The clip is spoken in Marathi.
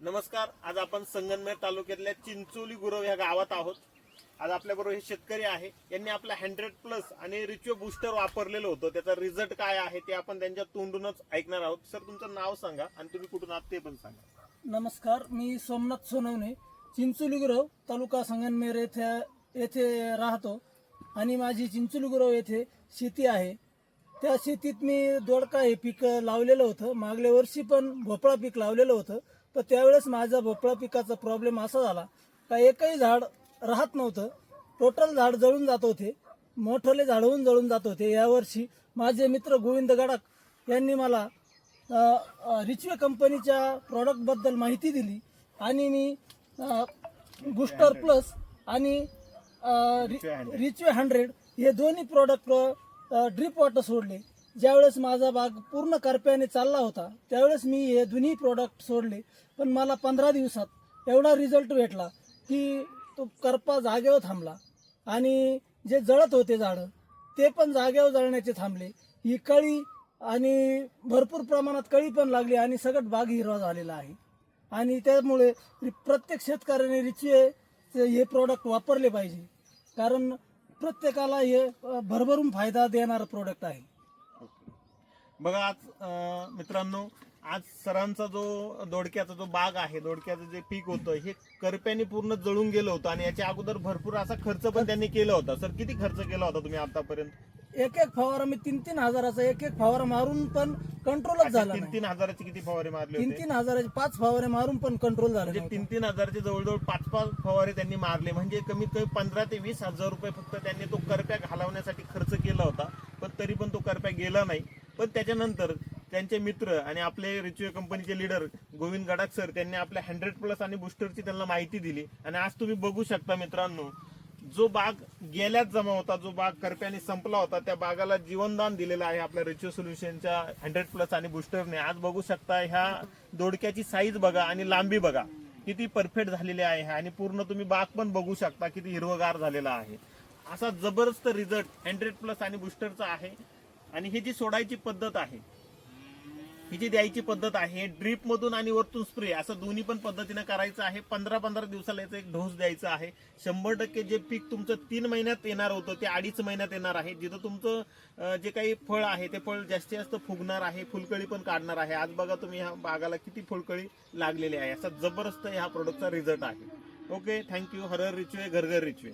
नमस्कार आज आपण संगनमेर तालुक्यातल्या चिंचोली गुरव ह्या गावात आहोत. आज आपल्याबरोबर हे शेतकरी आहे. यांनी आपला हंड्रेड प्लस आणि रिच्युअ बुस्टर वापरलेलं होतं. त्याचा रिझल्ट काय आहे ते आपण त्यांच्या तोंडूनच ऐकणार आहोत. सर तुमचं नाव सांगा आणि तुम्ही कुठून आहात ते पण सांगा. नमस्कार मी सोमनाथ सोनवणे चिंचोलीगुरव तालुका संगनमेर येथे येथे राहतो. आणि माझी चिंचोलीगुरव येथे शेती आहे. त्या शेतीत मी दोडका हे पीक लावलेलं होतं. मागल्या वर्षी पण भोपळा पीक लावलेलं होतं. तर त्यावेळेस माझा भोपळा पिकाचा प्रॉब्लेम असा झाला. का एकही झाड राहत नव्हतं. टोटल झाड जळून जात होते. मोठले झाडवून जळून जात होते. यावर्षी माझे मित्र गोविंद गडाख यांनी मला रिचवे कंपनीच्या प्रॉडक्टबद्दल माहिती दिली. आणि मी बुस्टर प्लस आणि रिचवे हंड्रेड हे दोन्ही प्रॉडक्ट ड्रिप वॉटर सोडले. ज्यावेळेस माझा भाग पूर्ण करप्याने चालला होता त्यावेळेस मी हे दोन्ही प्रॉडक्ट सोडले. पण मला पंधरा दिवसात एवढा रिझल्ट भेटला की तो करपा जागेवर थांबला. आणि जे जळत होते झाडं ते पण जागेवर जळण्याचे थांबले. ही कळी आणि भरपूर प्रमाणात कळी पण लागली आणि सगळं बाग हिरवा झालेला आहे. आणि त्यामुळे प्रत्येक शेतकऱ्याने रिचे हे प्रॉडक्ट वापरले पाहिजे. कारण प्रत्येकाला हे भरभरून फायदा देणारं प्रोडक्ट आहे. बघा आज मित्रांनो आज सरांचा जो दोडक्याचा जो बाग आहे दोडक्याचं जे पीक होतं हे करप्याने पूर्ण जळून गेलं होतं आणि याच्या अगोदर भरपूर असा खर्च पण त्यांनी केला होता. सर किती खर्च केला होता तुम्ही आतापर्यंत? एक एक फवारा मी तीन तीन हजाराचा एक एक फवारा मारून पण कंट्रोलच झाला तीन तीन हजाराचे किती फवारे मारले तीन होते? तीन हजाराचे पाच फवारे मारून पण कंट्रोल झाला म्हणजे नव्हता. तीन तीन हजारचे जवळजवळ पाच पाच फवारे त्यांनी मारले. म्हणजे कमीत कमी पंधरा ते वीस हजार रुपये फक्त त्यांनी तो करप्या घालवण्यासाठी खर्च केला होता. पण तरी पण तो करप्या गेला नाही. पण त्याच्यानंतर त्यांचे मित्र आणि आपले रिच्युए कंपनीचे लीडर गोविंद गडाख सर त्यांनी आपल्या हंड्रेड प्लस आणि बुस्टरची त्यांना माहिती दिली. आणि आज तुम्ही बघू शकता मित्रांनो जो बाग गेल्यात जमा होता जो बाग करप्याने संपला होता त्या बागाला जीवनदान दिलेलं आहे आपल्या रिच्युअल सोल्युशनच्या हंड्रेड प्लस आणि बुस्टरने आज बघू शकता ह्या दोडक्याची साईज बघा आणि लांबी बघा. किती परफेक्ट झालेली आहे आणि पूर्ण तुम्ही बाग पण बघू शकता किती हिरवगार झालेला आहे. असा जबरदस्त रिझल्ट हंड्रेड प्लस आणि बुस्टरचा आहे. आणि ही जी सोडायची पद्धत आहे ही जी द्यायची पद्धत आहे ड्रीप मधून आणि वरतून स्प्रे असं दोन्ही पण पद्धतीनं करायचं आहे. पंधरा पंधरा दिवसाला याचा एक डोस द्यायचा आहे. शंभर टक्के जे पीक तुमचं तीन महिन्यात येणार होतं ते अडीच महिन्यात येणार आहे. जिथं तुमचं जे काही फळ आहे ते फळ जास्तीत जास्त फुगणार आहे फुलकळी पण काढणार आहे. आज बघा तुम्ही ह्या बागाला किती फुलकळी लागलेली आहे. असा जबरदस्त ह्या प्रोडक्टचा रिझल्ट आहे. ओके थँक्यू हरर रिचवे घरघर रिचवे.